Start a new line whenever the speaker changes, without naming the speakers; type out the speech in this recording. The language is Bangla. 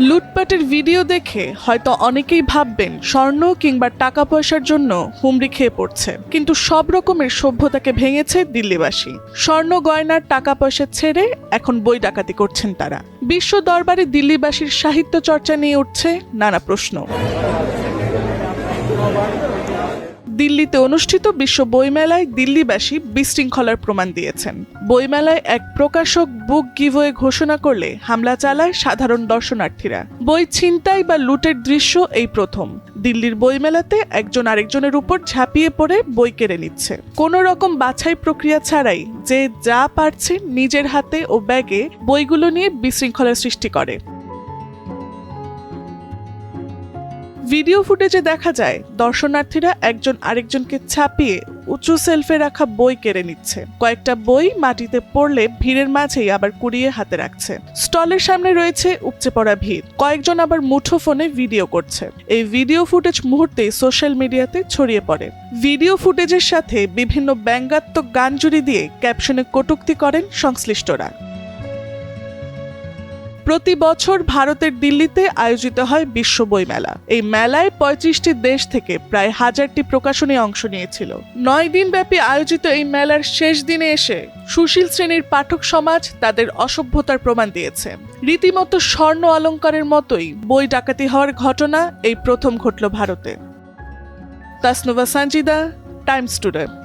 লুটপাটের ভিডিও দেখে হয়তো অনেকেই ভাববেন স্বর্ণ কিংবা টাকা পয়সার জন্য হুমড়ি খেয়ে পড়ছে। কিন্তু সব রকমের সভ্যতাকে ভেঙেছে দিল্লিবাসী। স্বর্ণ গয়নার টাকা পয়সা ছেড়ে এখন বই ডাকাতি করছেন তারা। বিশ্ব দরবারে দিল্লিবাসীর সাহিত্য চর্চা নিয়ে উঠছে নানা প্রশ্ন। দিল্লিতে অনুষ্ঠিত বিশ্ব বইমেলায় দিল্লিবাসী বিশৃঙ্খলার প্রমাণ দিয়েছেন। বইমেলায় এক প্রকাশক বুক গিভওয়ে ঘোষণা করলে হামলা চালায় সাধারণ দর্শনার্থীরা। বই ছিনতাই বা লুটের দৃশ্য এই প্রথম। দিল্লির বইমেলাতে একজন আরেকজনের উপর ঝাঁপিয়ে পড়ে, বই কেড়ে নিচ্ছে। কোনো রকম বাছাই প্রক্রিয়া ছাড়াই যে যা পারছে নিজের হাতে ও ব্যাগে বইগুলো নিয়ে বিশৃঙ্খলার সৃষ্টি করে। ভিডিও ফুটেজে দেখা যায়, দর্শনার্থীরা একজন আরেকজনকে ছাপিয়ে উঁচু সেলফে রাখা বই কেড়ে নিচ্ছে। কয়েকটা বই মাটিতে পড়লে ভিড়ের মাঝেই আবার কুড়িয়ে হাতে রাখছে। স্টলের সামনে রয়েছে উপচে পড়া ভিড়। কয়েকজন আবার মুঠো ফোনে ভিডিও করছে। এই ভিডিও ফুটেজ মুহূর্তেই সোশ্যাল মিডিয়াতে ছড়িয়ে পড়ে। ভিডিও ফুটেজের সাথে বিভিন্ন ব্যঙ্গাত্মক গান জুড়ি দিয়ে ক্যাপশনে কটূক্তি করেন সংশ্লিষ্টরা। প্রতি বছর ভারতের দিল্লিতে আয়োজিত হয় বিশ্ব বই মেলা। এই মেলায় পঁয়ত্রিশটি দেশ থেকে প্রায় হাজারটি প্রকাশনী অংশ নিয়েছিল। নয় দিন ব্যাপী আয়োজিত এই মেলার শেষ দিনে এসে সুশীল শ্রেণির পাঠক সমাজ তাদের অসভ্যতার প্রমাণ দিয়েছে। রীতিমতো স্বর্ণ অলংকারের মতোই বই ডাকাতি হওয়ার ঘটনা এই প্রথম ঘটল ভারতে। Tasnuva Sanjida, Times Today.